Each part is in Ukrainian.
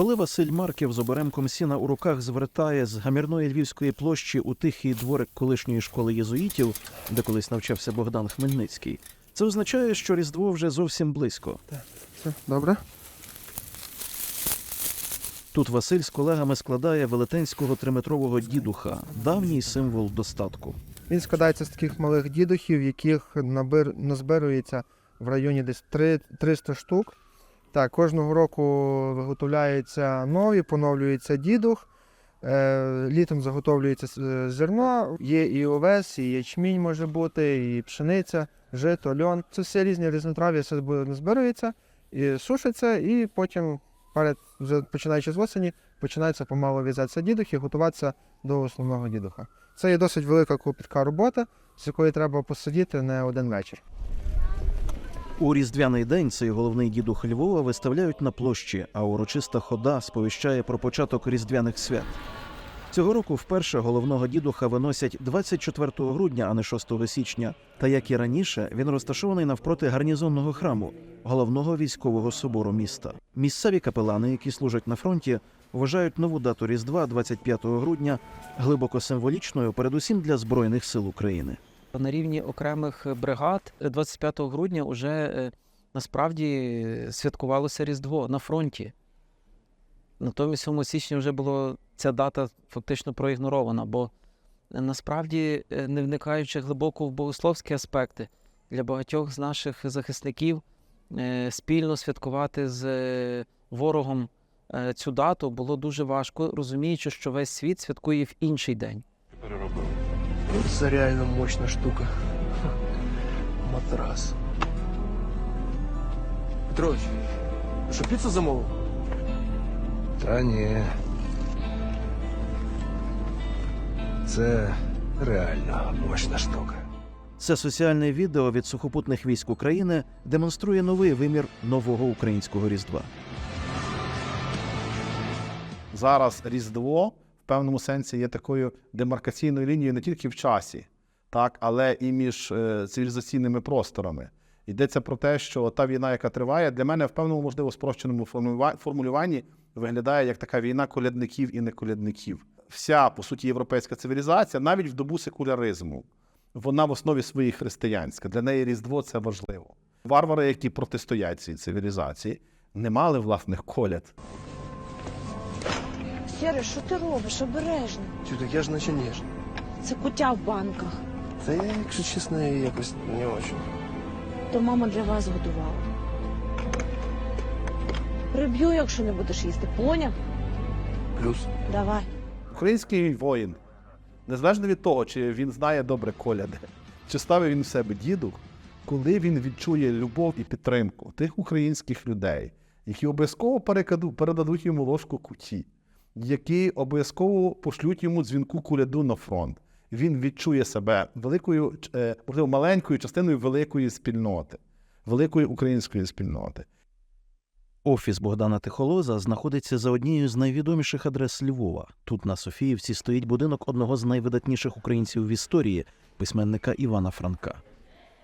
Коли Василь Марків з оберемком сіна у руках звертає з гамірної львівської площі у тихий дворик колишньої школи єзуїтів, де колись навчався Богдан Хмельницький, це означає, що Різдво вже зовсім близько. Все, добре. Тут Василь з колегами складає велетенського триметрового дідуха, давній символ достатку. Він складається з таких малих дідухів, яких набир, назбирується в районі десь три- 300 штук. Так, кожного року виготовляються нові, поновлюється дідух. Е, літом заготовлюється е, зерно, є і овес, і ячмінь може бути, і пшениця, жито, льон. Це все різні різнотрав'я, все буде назбирується і сушиться, і потім, перед, вже починаючи з осені, починається помало в'язатися дідух і готуватися до основного дідуха. Це є досить велика клопітка робота, з якої треба посидіти не один вечір. У різдвяний день цей головний дідух Львова виставляють на площі, а урочиста хода сповіщає про початок різдвяних свят. Цього року вперше головного дідуха виносять 24 грудня, а не 6 січня. Та як і раніше, він розташований навпроти гарнізонного храму, головного військового собору міста. Місцеві капелани, які служать на фронті, вважають нову дату Різдва 25 грудня глибоко символічною, передусім для збройних сил України. На рівні окремих бригад е, 25 грудня вже е, насправді святкувалося Різдво на фронті. Натомість 7 січня вже була ця дата фактично проігнорована, бо е, насправді, е, не вникаючи глибоко в богословські аспекти, для багатьох з наших захисників спільно святкувати з ворогом цю дату було дуже важко, розуміючи, що весь світ святкує в інший день. Це реально мощна штука. Матрас. Петрович, ти що піцу замовив? Та ні. Це реально мощна штука. Це соціальне відео від сухопутних військ України демонструє новий вимір нового українського різдва. зараз Різдво певному сенсі є такою демаркаційною лінією не тільки в часі, так, але і між е, цивілізаційними просторами. Йдеться про те, що та війна, яка триває, для мене в певному, можливо, спрощеному формулюва- формулюванні виглядає як така війна колядників і неколядників. Вся, по суті, європейська цивілізація, навіть в добу секуляризму, вона в основі своїй християнська. Для неї Різдво це важливо. Варвари, які протистоять цій цивілізації, не мали власних коляд. Сєре, що ти робиш? Обережно. Чу, так я ж наче ніжний. Це куття в банках. Та я, якщо чесно, якось не очень. То мама для вас готувала. Приб'ю, якщо не будеш їсти. Поняв? Плюс. Давай. Український воїн, незалежно від того, чи він знає добре коляди, чи ставить він в себе діду, коли він відчує любов і підтримку тих українських людей, які обов'язково передадуть йому ложку куті, які обов'язково пошлють йому дзвінку куляду на фронт. Він відчує себе великою, е, можливо, маленькою частиною великої спільноти, великої української спільноти. Офіс Богдана Тихолоза знаходиться за однією з найвідоміших адрес Львова. Тут на Софіївці стоїть будинок одного з найвидатніших українців в історії письменника Івана Франка.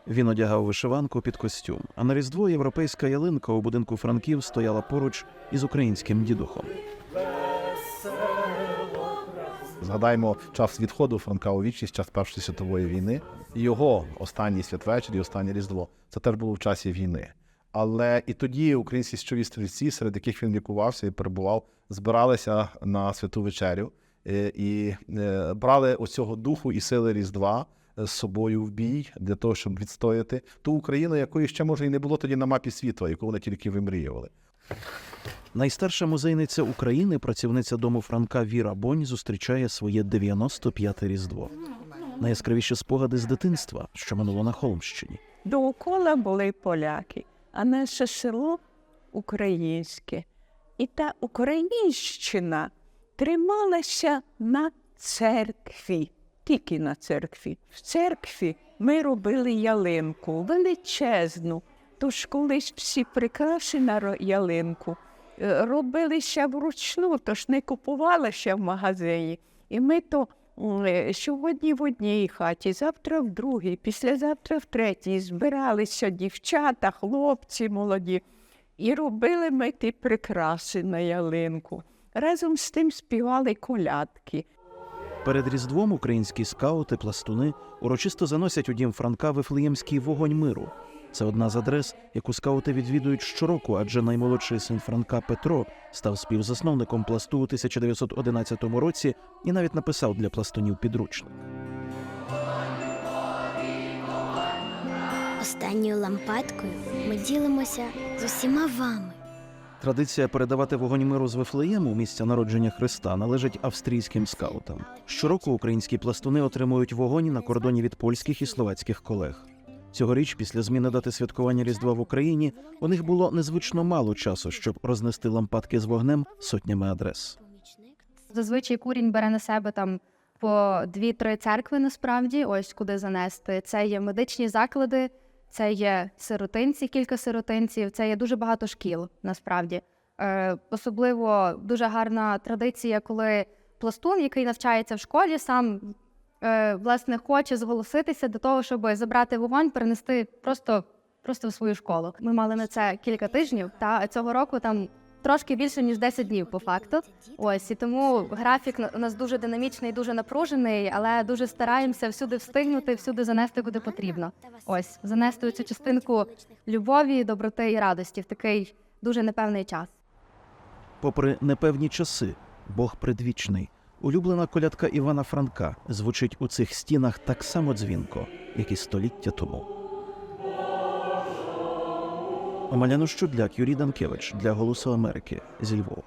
Він одягав вишиванку під костюм, а на різдво європейська ялинка у будинку Франків стояла поруч із українським дідухом. Згадаймо час відходу Франка у вічність, час Першої світової війни. Його останній святвечір і останнє Різдво це теж було в часі війни. Але і тоді українські січові стрільці, серед яких він лікувався і перебував, збиралися на святу вечерю е, і е, брали оцього духу і сили Різдва з собою в бій для того, щоб відстояти ту Україну, якої ще може і не було тоді на мапі світу, яку вони тільки вимріювали. Найстарша музейниця України, працівниця дому Франка Віра Бонь, зустрічає своє 95-те різдво. Найяскравіші спогади з дитинства, що минуло на Холмщині. Довкола були поляки, а наше село українське. І та українщина трималася на церкві, тільки на церкві. В церкві ми робили ялинку величезну. Тож колись всі прикраси на ялинку е, робилися вручну, тож не купувалися в магазині. І ми то е, сьогодні в одній хаті, завтра в другій, післязавтра в третій збиралися дівчата, хлопці молоді. І робили ми ті прикраси на ялинку. Разом з тим співали колядки. Перед Різдвом українські скаути, пластуни урочисто заносять у дім Франка Вифлеємський вогонь миру. Це одна з адрес, яку скаути відвідують щороку, адже наймолодший син Франка Петро став співзасновником пласту у 1911 році і навіть написав для пластунів підручник. Останньою лампадкою ми ділимося з усіма вами. Традиція передавати вогонь миру з Вифлеєму, місця народження Христа, належить австрійським скаутам. Щороку українські пластуни отримують вогонь на кордоні від польських і словацьких колег. Цьогоріч, після зміни дати святкування Різдва в Україні, у них було незвично мало часу, щоб рознести лампадки з вогнем сотнями адрес. Зазвичай курінь бере на себе там по дві-три церкви, насправді, ось куди занести. Це є медичні заклади, це є сиротинці, кілька сиротинців, це є дуже багато шкіл, насправді. Е, особливо дуже гарна традиція, коли пластун, який навчається в школі, сам власне хоче зголоситися до того, щоб забрати вогонь, перенести просто, просто в свою школу. Ми мали на це кілька тижнів, та цього року там трошки більше ніж 10 днів по факту. Ось і тому графік у нас дуже динамічний, дуже напружений, але дуже стараємося всюди встигнути, всюди занести куди потрібно. Ось занести цю частинку любові, доброти і радості в такий дуже непевний час. Попри непевні часи, Бог предвічний, улюблена колядка Івана Франка звучить у цих стінах так само дзвінко, як і століття тому. Омеляно Щудляк, Юрій Данкевич для Голосу Америки зі Львова.